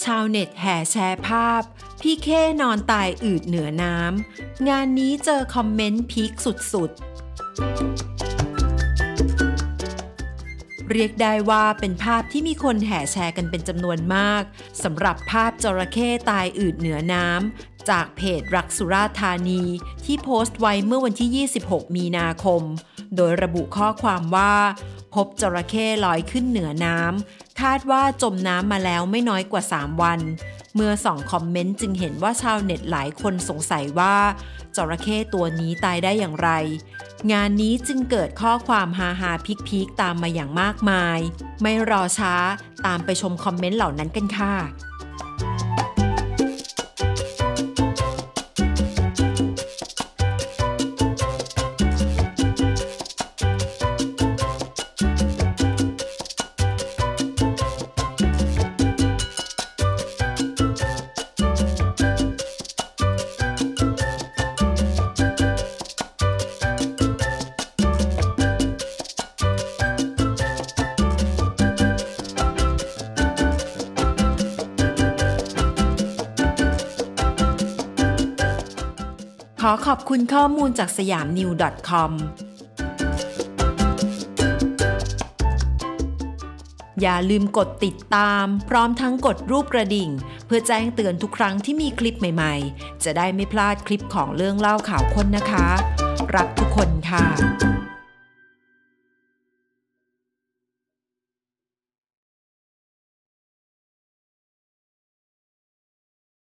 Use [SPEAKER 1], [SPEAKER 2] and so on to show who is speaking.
[SPEAKER 1] ชาวเน็ตแห่แชร์ภาพ พี่เคนอนตายอืดเหนือน้ำ งานนี้เจอคอมเมนต์พีคสุดๆ เรียกได้ว่าเป็นภาพที่มีคนแห่แชร์กันเป็นจำนวนมากสำหรับภาพจระเข้ตายอืดเหนือน้ำ จากเพจรักสุราธานี ที่โพสต์ไว้เมื่อวันที่ 26 มีนาคม โดยระบุข้อความว่า พบจระเข้ลอยขึ้นเหนือน้ำคาดว่าจมน้ำมาแล้วไม่น้อยกว่า 3 วัน เมื่อส่องคอมเมนต์จึงเห็นว่าชาวเน็ตหลายคนสงสัยว่า จระเข้ตัวนี้ตายได้อย่างไร งานนี้จึงเกิดข้อความฮาฮาพิกพิกตามมาอย่างมากมาย ไม่รอช้าตามไปชมคอมเมนต์เหล่านั้นกันค่ะ ขอขอบคุณข้อมูลจากสยามนิว .com อย่าลืมกดติดตาม พร้อมทั้งกดรูปกระดิ่ง เพื่อแจ้งเตือนทุกครั้งที่มีคลิปใหม่ๆ จะได้ไม่พลาดคลิปของเรื่องเล่าข่าวคนนะคะ รักทุกคนค่ะ